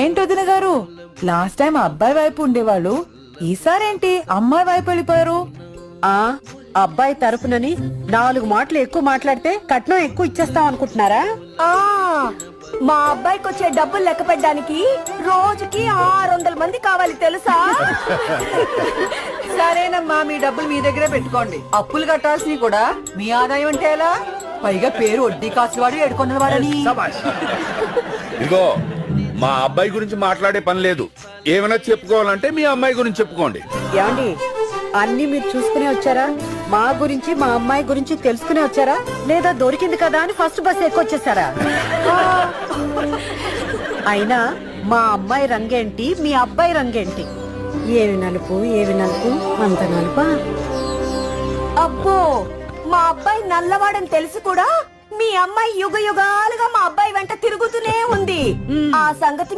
ఏంటి వదిన గారు? లాస్ట్ టైం అబ్బాయి వైపు ఉండేవాళ్ళు ఈసారేంటి అమ్మాయి వైపు వెళ్ళిపోయారు? ఆ అబ్బాయి తరపునని నాలుగు మాటలు ఎక్కువ మాట్లాడితే కట్నం ఎక్కువ ఇచ్చేస్తాం అనుకుంటున్నారా? ఆ మా అబ్బాయికి వచ్చే డబ్బులు లెక్క పెట్టడానికి రోజుకి ఆరు వందల మంది కావాలి తెలుసా? సరేనమ్మా మీ డబ్బులు మీ దగ్గరే పెట్టుకోండి. అప్పులు కట్టాల్సినవి కూడా మీ ఆదాయం అంటే ఎలా? పైగా పేరు వడ్డీ కాసువాడు ఎడుకున్నవాడని ఇదిగో మా అబ్బాయి గురించి మాట్లాడే పని లేదు. ఏమైనా చెప్పుకోవాలంటే మీ అమ్మాయి గురించి చెప్పుకోండి. ఏమండి అన్ని మీరు చూసుకునే వచ్చారా? మా గురించి మా అమ్మాయి గురించి తెలుసుకునే వచ్చారా? లేదా దొరికింది కదా అని ఫస్ట్ బస్ ఎక్కొచ్చేసారా? అయినా మా అమ్మాయి రంగేంటి మీ అబ్బాయి రంగేంటి? ఏవి నలుపు ఏవి నలుపు అంత నలుపా? అబ్బో మా అబ్బాయి నల్లవాడని తెలిసి కూడా మీ అమ్మాయి యుగ యుగాలుగా మా అబ్బాయి వెంట తిరుగుతూనే ఉంది. ఆ సంగతి